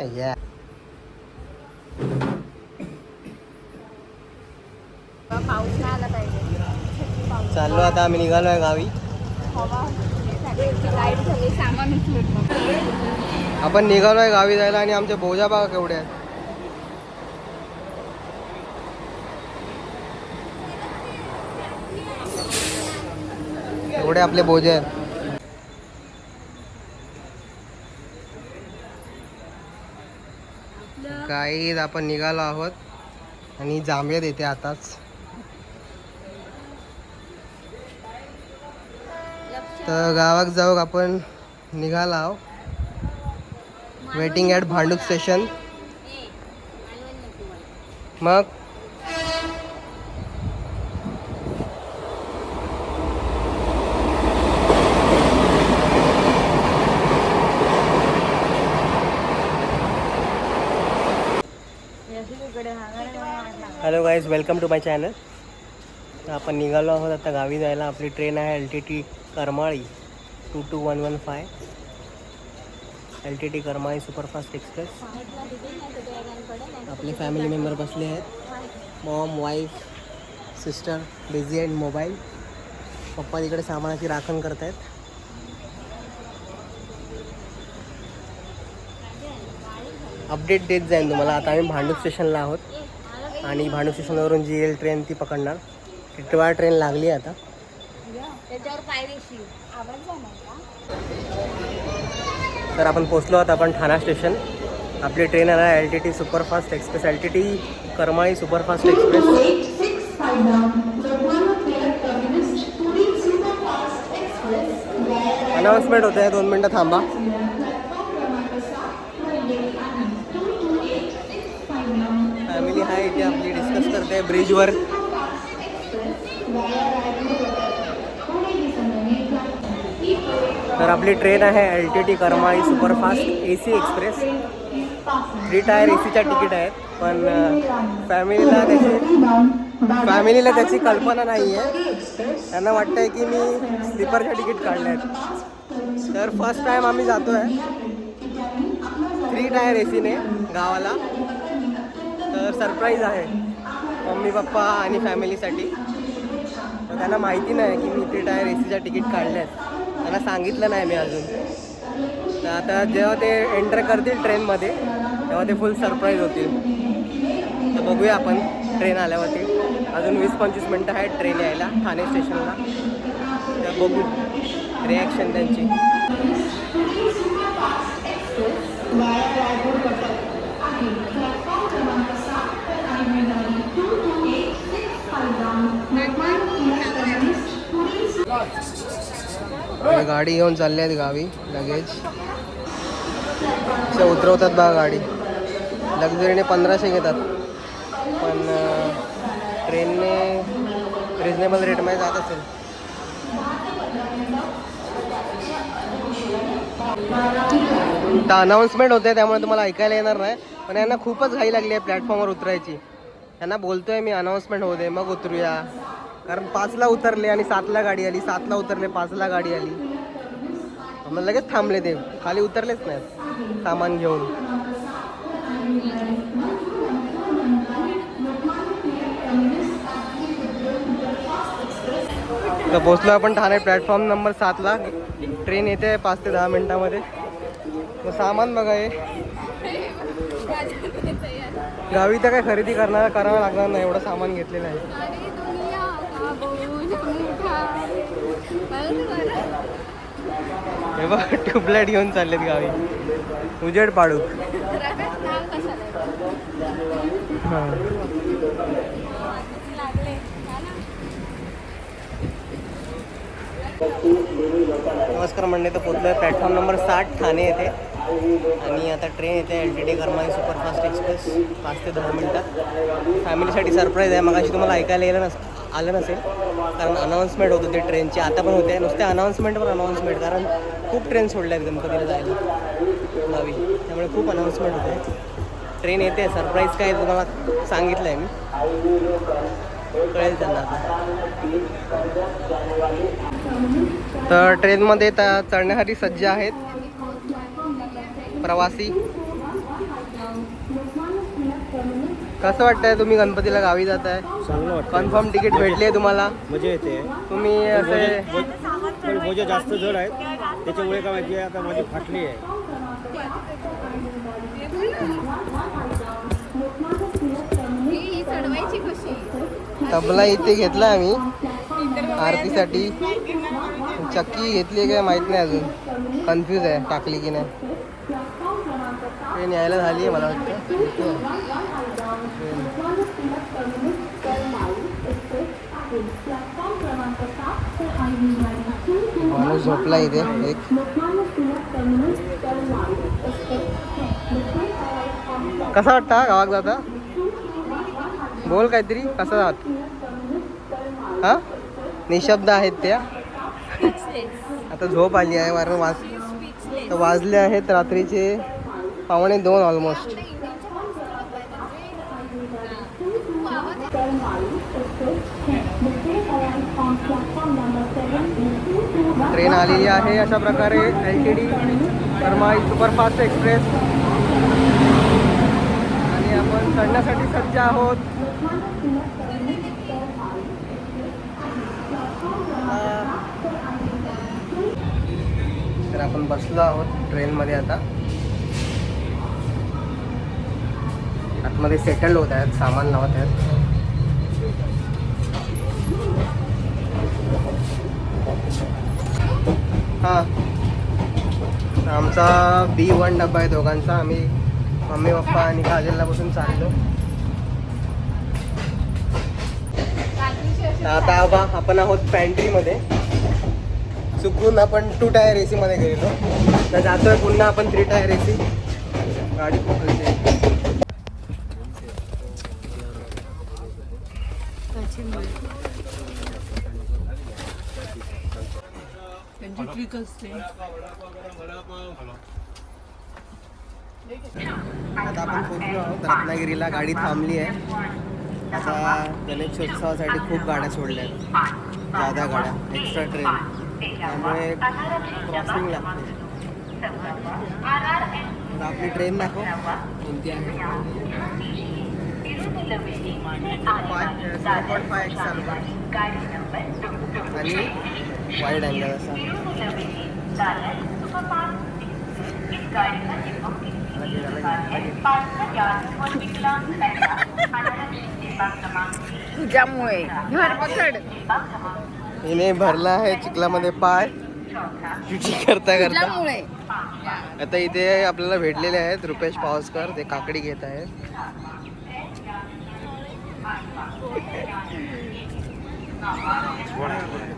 या पाऊस आला पाहिजे चाललो आता आम्ही निघालोय गावी आपण निघालोय गावी जायला आणि आमचे भोजा बघा केवढे आहेत एवढे आपले भोजे आहेत काही आपण निघालो आहोत. आणि जांभळे देते आताच. तर गावात जाऊ आपण निघाला आहो वेटिंग ॲट भांडूप स्टेशन मग? Guys welcome to my channel तर आपण निघालो आहोत आता गावी जायला. आपली ट्रेन आहे L T T Karmali. Two two one one five L T T Karmali superfast express आपले फॅमिली मेंबर बसले आहेत. Mom wife sister busy and mobile पप्पा तिकडे सामानाची राखण करत आहेत अपडेट देत जाईल तुम्हाला. आता आम्ही भांडूप स्टेशनला आहोत. आणि भांडूप स्टेशनवरून जी एल ट्रेन ती पकडणार. टिटवाळा ट्रेन लागली आहे आता तर आपण पोचलो आहोत आपण ठाणा स्टेशन आपली ट्रेन आहे L T T superfast express L T T Karmali superfast express announcement होते दोन मिनटं थांबा. फॅमिली आहे ते आपली डिस्कस करते ब्रिजवर तर आपली ट्रेन आहे L T T Karmali superfast A C express three tier A सीच्या तिकीट आहेत पण uh, फॅमिलीला त्याची फॅमिलीला त्याची कल्पना नाही आहे त्यांना वाटतंय की मी स्लीपरच्या तिकीट काढले आहेत तर फर्स्ट टाईम आम्ही जातो आहे थ्री टायर ए सीने गावाला. तर सरप्राईज आहे. मम्मी पप्पा आणि फॅमिलीसाठी तर त्यांना माहिती नाही की मी रिटायर टायर ए सीच्या तिकीट काढले आहेत त्यांना सांगितलं नाही मी अजून. तर आता जेव्हा ते एंटर करतील ट्रेनमध्ये तेव्हा ते फुल सरप्राईज होतील. तर बघूया आपण ट्रेन आल्यावरती. अजून वीस पंचवीस मिनटं आहेत ट्रेन यायला ठाणे स्टेशनला तर बघू रिॲक्शन त्यांची. आणि गाडी घेऊन चालले आहेत गावी लगेच. असे उतरवतात बा गाडी. लक्झरीने पंधराशे घेतात. पण ट्रेनने रिजनेबल रेटमध्ये जात असेल. तर अनाऊन्समेंट होते त्यामुळे तुम्हाला ऐकायला येणार नाही. पण यांना खूपच घाई लागली आहे प्लॅटफॉर्मवर उतरायची. यांना बोलतोय मी अनाऊन्समेंट होऊ दे मग उतरूया. कारण पाचला उतरले आणि सातला गाडी आली सातला उतरले पाचला गाडी आली. मग लगेच थांबले ते. खाली उतरलेच नाहीत. सामान घेऊन. तर पोचलो आपण ठाणे प्लॅटफॉर्म नंबर सातला ट्रेन येते पाच ते दहा मिनिटामध्ये. मग सामान बघा हे. गावी तर काय खरेदी करणार करावं लागणार नाही. एवढं सामान घेतलेलं आहे. हे बघ ट्यूबलाईट घेऊन चाललेत गावी. उजेड पाडू हां. नमस्कार म्हणणे तर पोचलोय प्लॅटफॉर्म नंबर साठ ठाणे येथे. आणि आता ट्रेन येते L T D Karmali superfast express पाच ते दहा मिनटात. फॅमिलीसाठी सरप्राईज आहे मगाशी तुम्हाला ऐकायला येईल नसतं. आलं नसेल कारण अनाऊन्समेंट होत होती ट्रेनची आता पण होते. नुसते अनाऊन्समेंटवर अनाऊन्समेंट कारण खूप ट्रेन सोडल्या आहेत गणपतीला जायला. नवी त्यामुळे खूप अनाऊन्समेंट होते. ट्रेन येते. सरप्राईज काय तुम्हाला सांगितलं आहे मी. कळेल त्यांना आता. तर ट्रेनमध्ये तर चढण्यासाठी सज्ज आहेत प्रवासी. कसं वाटतंय तुम्ही गणपतीला गावी जाताय चांगलं वाटतं कन्फर्म तिकीट भेटली तुम्हाला? मजा येते. तुम्ही असे बोजा जास्त जड आहेत. त्याच्यामुळे काय माहिती आहे आता माझी फाटली आहे. ही तबला इथे घेतला आम्ही. आरतीसाठी. चक्की घेतली काय माहीत नाही अजून. कन्फ्यूज आहे टाकली की नाही. ट्रेन यायला झाली आहे मला वाटतं. माणूस झोपला इथे एक. कसा वाटता गावात जाता? बोल काहीतरी कसं जात हा? निशब्द आहेत त्या. आता झोप आली आहे कारण वाज तर वाजले आहेत रात्रीचे पावणे दोन ऑलमोस्ट ट्रेन आलेली आहे अशा प्रकारे. L T D Karmali superfast express. आणि आपण चढण्यासाठी सज्ज आहोत. तर आपण बसलो आहोत ट्रेनमध्ये आता. आतमध्ये सेटल होत आहेत सामान लावत आहेत. हां. आमचा बी वन डबा आहे दोघांचा. आम्ही मम्मी पप्पा आणि काजलला बसून चाललो. आता आबा आपण आहोत पॅन्ट्रीमध्ये चुकून आपण टू टायर ए सीमध्ये गेलो तर जातोय पुन्हा आपण थ्री टायर ए सी आता आपण पोहोचलो आहोत. रत्नागिरीला गाडी थांबली आहे. आता गणेशोत्सवासाठी खूप गाड्या सोडल्या आहेत. जादा गाड्या एक्स्ट्रा ट्रेन त्यामुळे क्रॉसिंग लागते. तर आपली ट्रेन दाखव. कोणती आहे? फाय एक्स आणि वाईड अँगल असा. तुझ्यामुळे घर पकड. हिने भरला आहे चिखलामध्ये पाय. चुची करता करता. आता इथे आपल्याला भेटलेले आहेत रुपेश पावसकर. ते काकडी घेत आहेत.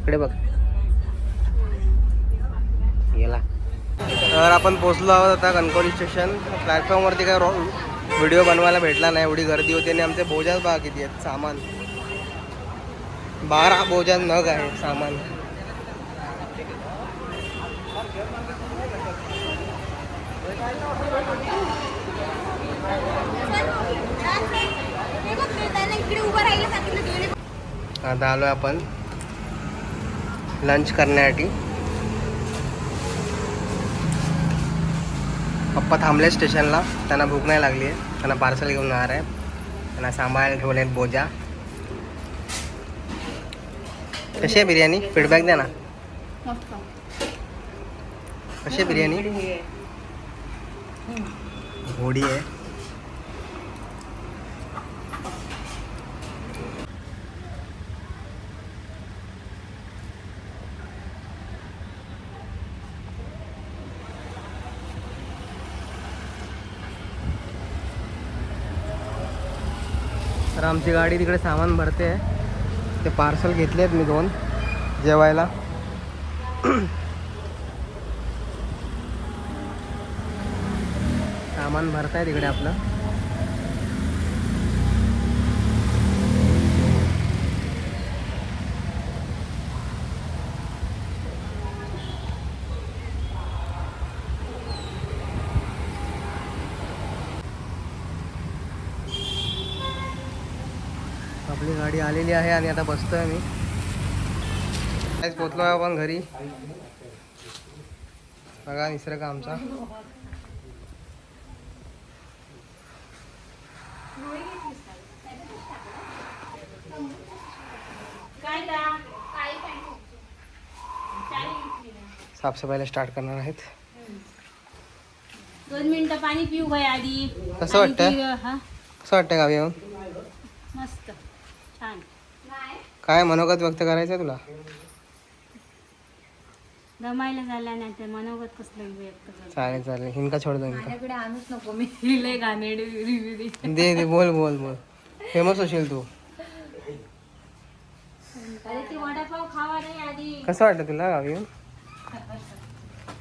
इकडे बघ. गेला तर आपण पोचलो आहोत आता कणकवली स्टेशन प्लॅटफॉर्मवरती काय व्हिडिओ बनवायला भेटला नाही. एवढी गर्दी होती आणि आमचे बोजाच बघा किती आहेत. सामान. बारा बोजा नग आहे सामान. आता आलो आपण लंच करण्यासाठी. पप्पा थांबले स्टेशनला त्यांना भूक नाही लागली आहे. त्यांना पार्सल घेऊन जाणार आहे. त्यांना सांभाळायला ठेवले आहेत बोजा. कशी आहे बिर्याणी? फीडबॅक द्या ना. कशी आहे बिर्याणी? घोडी आहे. तर आमची गाडी तिकडे सामान भरते. आहे ते पार्सल घेतले आहेत मी दोन जेवायला. सामान भरताय तिकडे आपलं आपली गाडी आलेली आहे आणि आता बसतोय मी. आज पोचलो आहे आपण घरी. बघा निसर्ग आमचा. साफसफाईला स्टार्ट करणार आहेत. दोन मिनिटं पाणी पिऊ आधी. कसं आणि वाटतंय? ती- हा. कसं वाटतं गावी येऊन? काय मनोगत व्यक्त करायचं आहे तुला? दमायला झाल्या नाही तर मनोगत कसलं व्यक्त करतो चालेल चालेल. हिंका छोडतो हिंका माझ्याकडे आणूच नको मी. लय गाणे रिव्ह्यू दे. दे दे बोल बोल बोल. फेमस होशील तू. अरे ती वडापाव खावा नाही आधी. कसं वाटतं तुला गावी येऊन?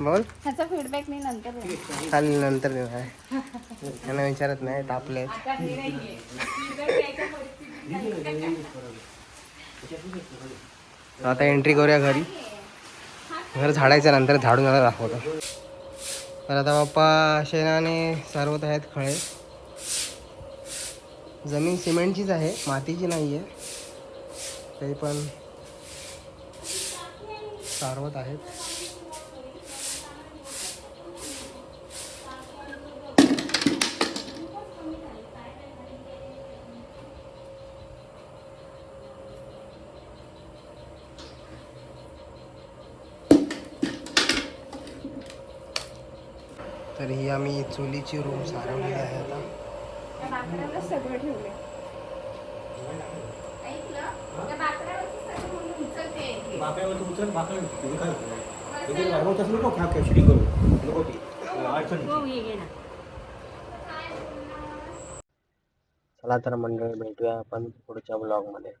बोल. ह्याचा फीडबॅक मी नंतर देईन. चालेल नंतर देणार त्यांना विचारत नाही तापले. आता आता एंट्री करूया घरी. घर झाडायचं नंतर झाडून झालं दाखवतो. तर आता बाप्पा शेणाने सारवत आहेत खळे. जमीन सिमेंटचीच आहे मातीची नाही आहे तरी पण सारवत आहेत. तर ही आम्ही चुलीची रूम सारवलेली आहे आता. सगळं ठेवले हो हे चला तर मंडळी भेटूया आपण पुढच्या ब्लॉगमध्ये